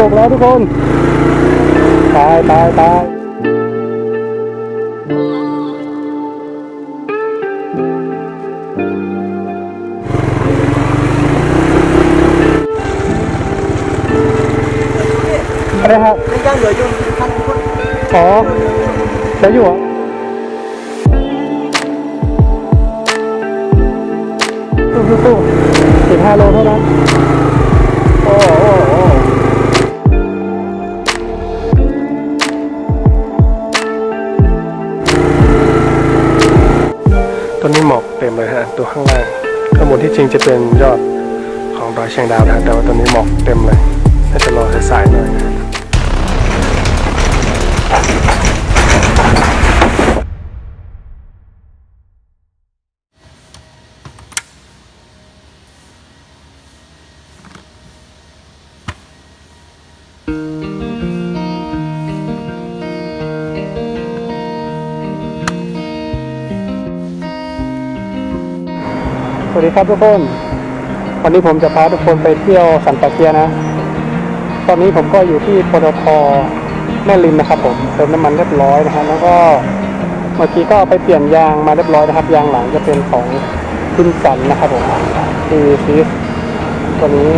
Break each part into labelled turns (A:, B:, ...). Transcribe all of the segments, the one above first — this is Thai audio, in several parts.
A: ตกแล้วทุกคน ตายตายตายอะไรครับ
B: ไม่ยังเหลืออยู่พันคน
A: อ๋อแล้อยู่เหรอสู้สู้สิบห้าโลเท่านั้น ข้างล่างข้างบนที่จริงจะเป็นยอดของดอยเชียงดาวนะแต่ว่าตอนนี้หมอกเต็มเลยน่าจะรอสายๆหน่อยนะ วัสดีครับทุกคน วันนี้ผมจะพาทุกคนไปเที่ยวสันปะเกียนะ ตอนนี้ผมก็อยู่ที่ปตทแม่ริมนะครับ ผมเติมน้ำมันเรียบร้อยนะฮะแล้วก็เมื่อกี้ก็ไปเปลี่ยนยางมาเรียบร้อยนะครับ ยางหลังจะเป็นของคุนสันนะครับผมคือซีสตัวนี้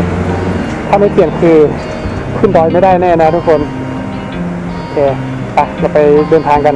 A: ถ้าไม่เปลี่ยนคือขึ้นดอยไม่ได้แน่นะทุกคนโอเคไปเราไปเดินทางกัน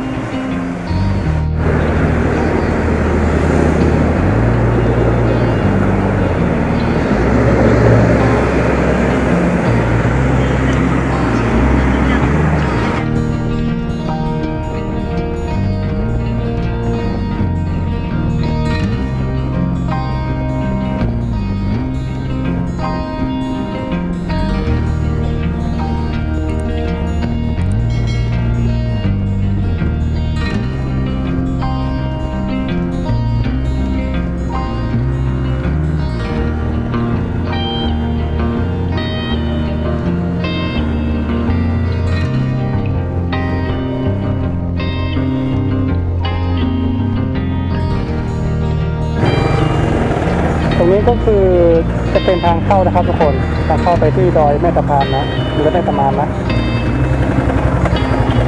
A: ทางเข้านะครับทุกคนทางเข้าไปที่ดอยแม่ตะพานนะหรือแม่ตะมานนะ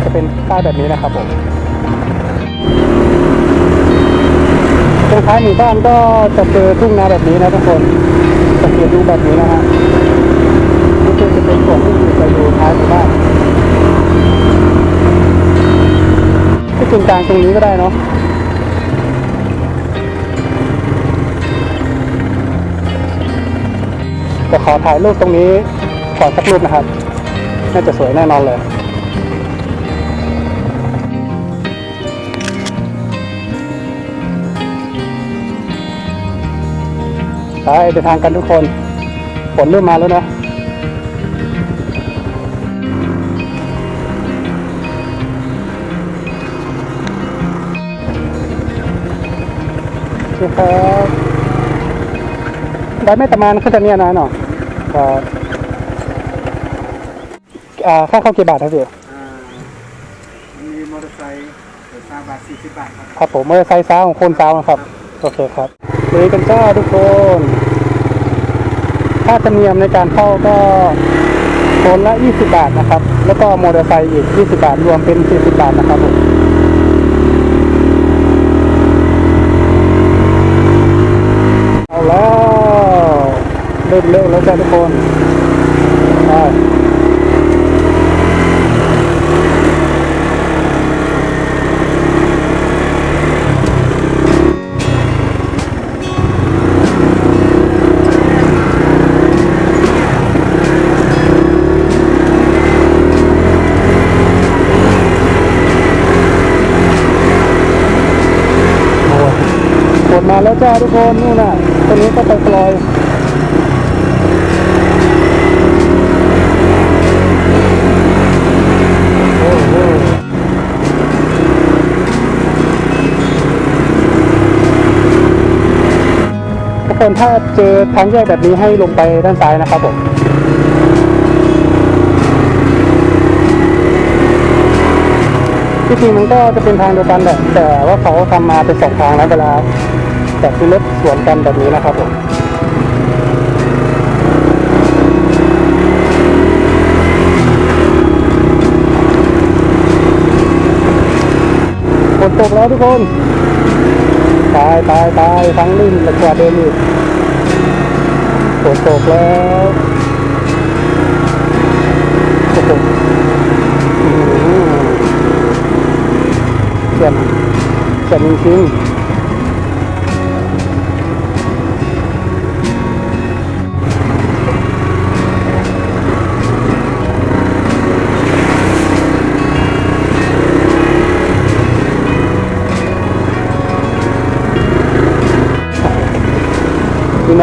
A: จะเป็นป้ายแบบนี้นะครับผมตรงท้ายหมู่บ้านก็จะเจอทุ่งนาแบบนี้นะทุกคนสังเกตดูแบบนี้นะฮะนี่คือจะเป็นส่วนที่อยู่จะอยู่ท้ายหมู่บ้านที่จริงกลางตรงนี้ก็ได้เนาะ จะขอถ่ายรูปตรงนี้ขอนสักรูปนะครับ น่าจะสวยแน่นอนเลย ไปเดินทางกันทุกคนฝนเริ่มมาแล้วนะครับได้ไม่ประมาณขึ้นจะเนี่ยนะเนาะ ครับอ่าค่าเข้ากี่บาทครับพี่
B: อ่ามีมอเตอร์ไซค์เหลือสามบาทสี่สิบบาทครับ
A: ครับผมมอเตอร์ไซค์ซ้าของคนซ้านะครับ โอเคครับลุยกันจ้าทุกคน ค่าธรรมเนียมในการเข้าก็คนละ 20 บาทนะครับ แล้วก็มอเตอร์ไซค์อีก 20 บาท รวมเป็น 40 บาทนะครับผม เอาแล้ว เริ่มเร็วแล้วจ้าทุกคนไปโอ้ยฝนมาแล้วจ้าทุกคนนู่นน่ะตรงนี้ก็ไปปล่อย คนถ้าเจอทางแยกแบบนี้ให้ลงไปด้านซ้ายนะครับผมที่จริงมันก็จะเป็นทางเดียวกันแต่ว่าเขาทำมาเป็นสองทางแล้วเวลาแต่คือรถสวนกันแบบนี้นะครับผมฝนตกแล้วทุกคน ตายตายตายทั้งลื่นและกว่าเดิมอีกฝนตกแล้วโอ้โหอื้อหือเจ็บเจ็บจริงๆ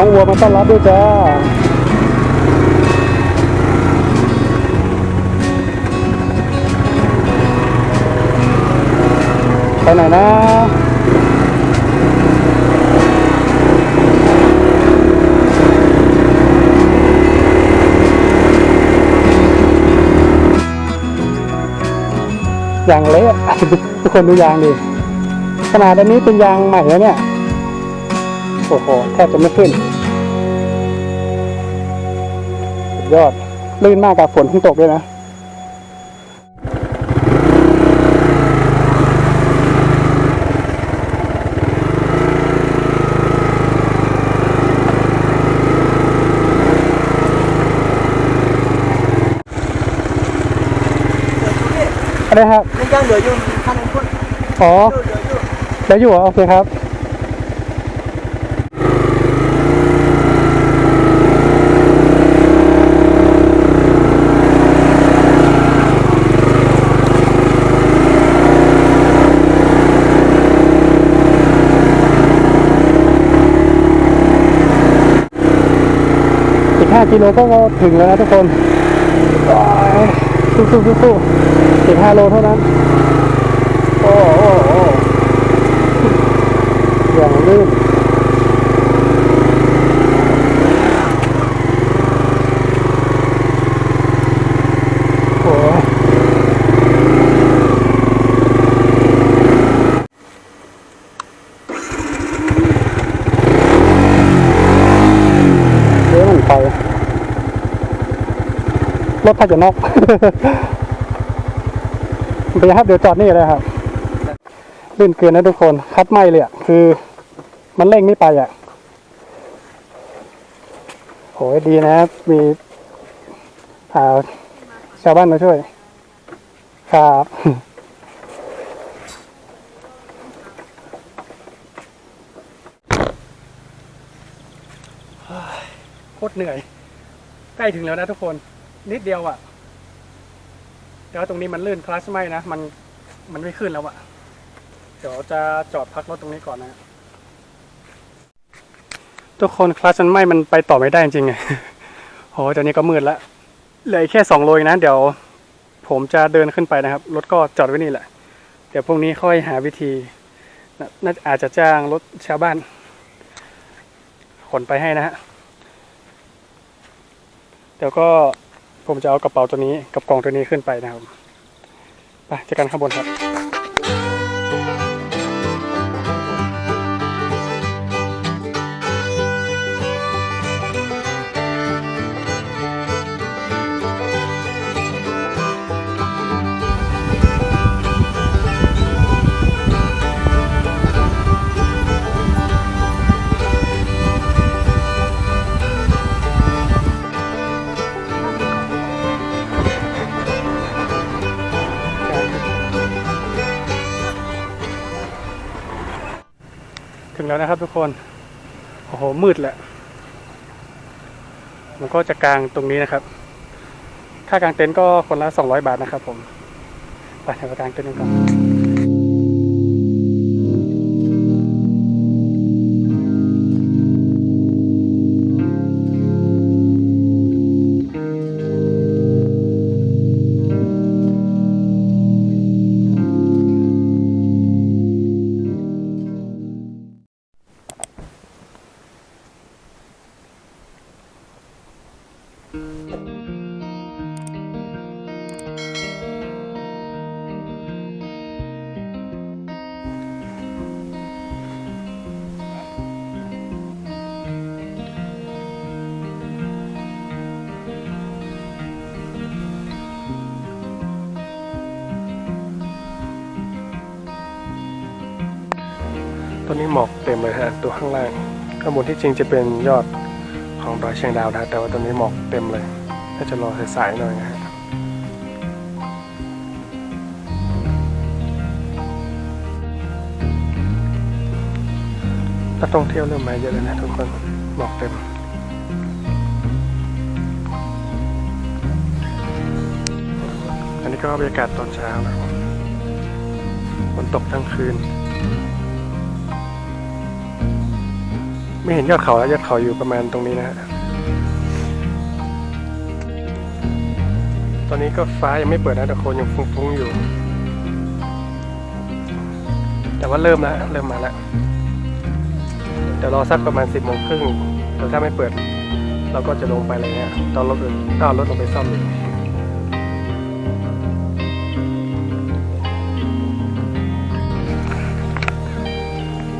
A: น้องวัวมาต้อนรับด้วยจ้าไปไหนนะยางเละทุกคนดูยางดิขนาดอันนี้เป็นยางใหม่แล้วเนี่ย โอ้โห แทบจะไม่ขึ้น ยอด ลื่นมากกับฝนเพิ่งตกด้วยนะอะไรครับ
B: นี่ยังเหลืออยู่ข้างคน
A: อ๋อ
B: เหลืออยู่
A: แล้วอยู่เหรอโอเคครับ 5กิโลก็ถึงแล้วนะทุกคนสู้สู้สู้สู้อีกห้าโลเท่านั้น โอ้โอ้โอ้อย่างลื่นโอ้ยเดี๋ยวมันไป รถถ้าจะนอกไปครับเดี๋ยวจอดนี่เลยครับลื่นเกินนะทุกคนคัดไม่เลยอะคือ มันเร่งไม่ไปอะโหยดีนะ มีอ่าชาวบ้านมาช่วย ครับโคตรเหนื่อย ใกล้ถึงแล้วนะทุกคน นิดเดียวอะ แต่ว่าตรงนี้มันลื่นคลัสไม่นะ มันมันไม่ขึ้นแล้วอะ เดี๋ยวจะจอดพักรถตรงนี้ก่อนนะ ทุกคนคลัสมันไม่มันไปต่อไม่ได้จริงไงโหตอนนี้ก็มืดแล้วเหลือแค่สองโลเองนะ เดี๋ยว ผมจะเดินขึ้นไปนะครับ รถก็จอดไว้นี่แหละ เดี๋ยวพรุ่งนี้ค่อยหาวิธีน่าน่าอาจจะจ้างรถชาวบ้าน ขนไปให้นะฮะ เดี๋ยวก็ ผมจะเอากระเป๋าตัวนี้กับกล่องตัวนี้ขึ้นไปนะครับ ไปเจอกันข้างบนครับ แล้วนะครับทุกคน โอ้โห มืดแหละ มันก็จะกลางตรงนี้นะครับ ค่ากลางเต็นท์ก็คนละ 200 บาทนะครับผม ไปเดี๋ยวไปกางเต็นท์กันก่อน
C: นนี้หมอกเต็มเลยฮะตัวข้างล่าง ข้างบนที่จริงจะเป็นยอดของดอยเชียงดาวนะแต่ว่าตอนนี้หมอกเต็มเลยน่าจะรอสายๆหน่อยนะฮะนักท่องเที่ยวเริ่มมาเยอะเลยนะทุกคนหมอกเต็มอันนี้ก็บรรยากาศตอนเช้านะครับฝนตกทั้งคืน ไม่เห็นยอดเขาแล้วยอดเขาอยู่ประมาณตรงนี้นะฮะตอนนี้ก็ฟ้ายังไม่เปิดนะแต่คนยังฟุ้งๆอยู่ แต่ว่าเริ่มแล้วเริ่มมาแล้วเดี๋ยวรอสักประมาณสิบโมงครึ่งเดี๋ยวถ้าไม่เปิด เราก็จะลงไปอะไรเงี้ยตอนรถต้องเอารถลงไปซ่อมอีก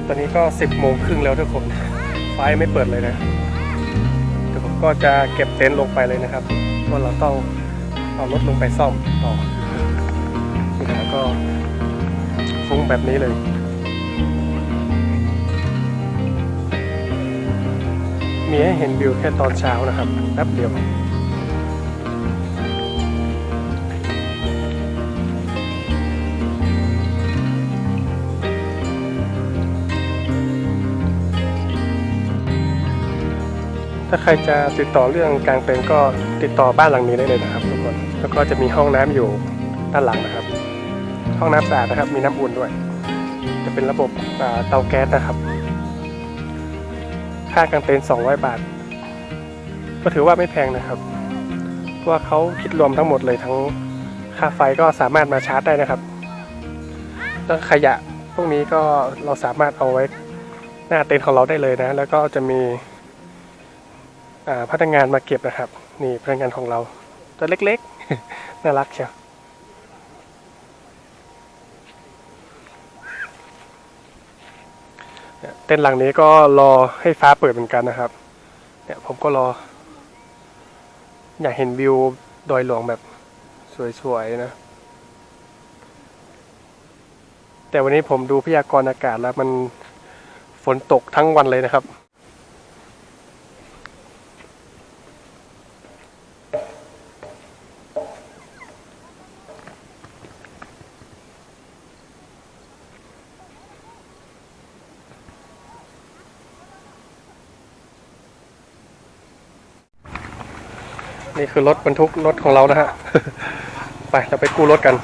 C: ตอนนี้ก็สิบโมงครึ่งแล้วทุกคน ไฟไม่เปิดเลยนะเดี๋ยวผมก็จะเก็บเต็นท์ลงไปเลยนะครับเพราะเราต้องเอารถลงไปซ่อมต่อนี่นะก็ฟุ้งแบบนี้เลยมีให้เห็นวิวแค่ตอนเช้านะครับแป๊บเดียว ถ้าใครจะติดต่อเรื่องกลางเต็นท์ก็ติดต่อบ้านหลังนี้ได้เลยนะครับทุกคนแล้วก็จะมีห้องน้ำอยู่ด้านหลังนะครับ ห้องน้ำสะอาดนะครับ มีน้ำอุ่นด้วย จะเป็นระบบเตาแก๊สนะครับ ค่ากางเต็นท์200 บาท ก็ถือว่าไม่แพงนะครับเพราะว่าเขาคิดรวมทั้งหมดเลยทั้งค่าไฟก็สามารถมาชาร์จได้นะครับแล้วขยะพวกนี้ก็เราสามารถเอาไว้หน้าเต็นท์ของเราได้เลยนะ แล้วก็จะมี พนักงานมาเก็บนะครับ นี่พนักงานของเรา ตัวเล็กๆ น่ารักเชียวเนี่ยเต้นหลังนี้ก็รอให้ฟ้าเปิดเหมือนกันนะครับ เนี่ยผมก็รอ อยากเห็นวิวดอยหลวงแบบสวยๆนะ แต่วันนี้ผมดูพยากรณ์อากาศแล้วมันฝนตกทั้งวันเลยนะครับ นี่คือรถบรรทุกรถของเรานะฮะ ไปเราไปกู้รถกัน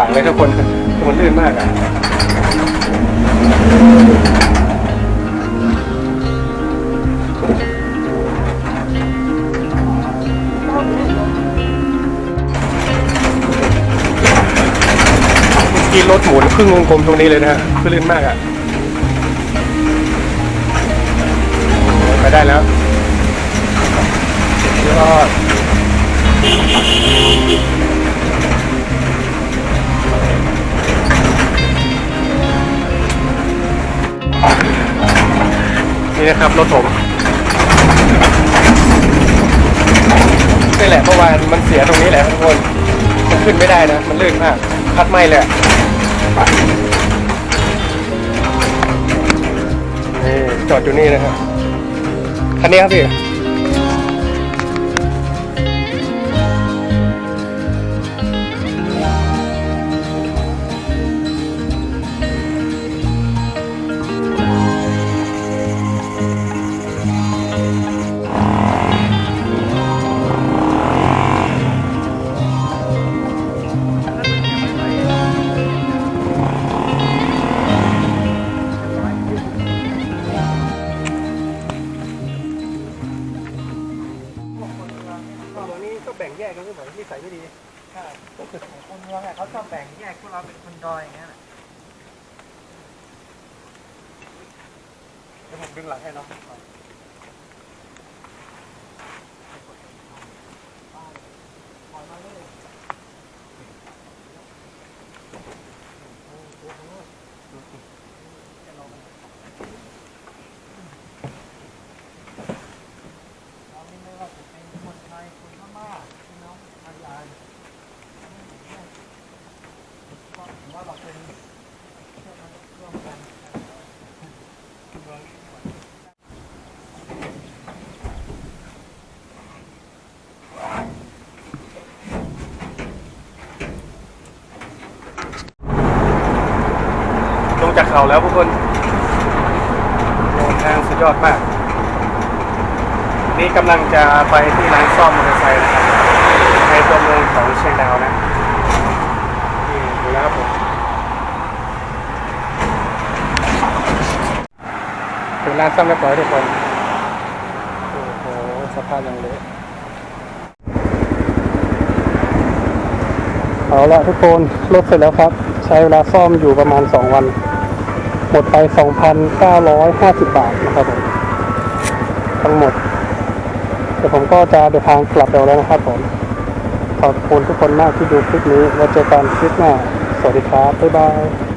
C: วางเลยทุกคนมันลื่นมากอะเมื่อกี้รถหมุนครึ่งวงกลมตรงนี้เลยนะฮะคือลื่นมากอะไปได้แล้วยอด นี่นะครับรถผมนี่แหละเมื่อวานมันเสียตรงนี้แหละทุกคนมันขึ้นไม่ได้นะ มันลื่นมาก พัดไม่เลยนี่จอดอยู่นี่นะครับคันนี้ครับพี่
A: ดี๋ยวผมดึงหลังให้เนาะ
D: เราไม่ว่าจะเป็นคนไทยคนพม่าพี่น้องไทยใหญ่ก็ถือว่าเราเป็นเพื่อนมนุษย์ร่วมกัน
A: ลง จากเขาแล้วทุกคนโอ้ทางสุดยอดมาก นี่กำลังจะไปที่ร้านซ่อมมอเตอร์ไซค์นะครับในตัวเมืองของเชียงดาวนะนี่ดูแล้วครับผมถึงร้านซ่อมเรียบร้อยทุกคนโอ้โหสภาพยังเละเอาละทุกคนรถเสร็จแล้วครับ ใช้เวลาซ่อมอยู่ประมาณ 2 วัน หมดไป 2,950 บาทนะครับผมทั้งหมดเดี๋ยวผมก็จะเดินทางกลับแล้วนะครับผม ขอบคุณทุกคนมากที่ดูคลิปนี้ไว้เจอกันคลิปหน้า สวัสดีครับ บ๊ายบาย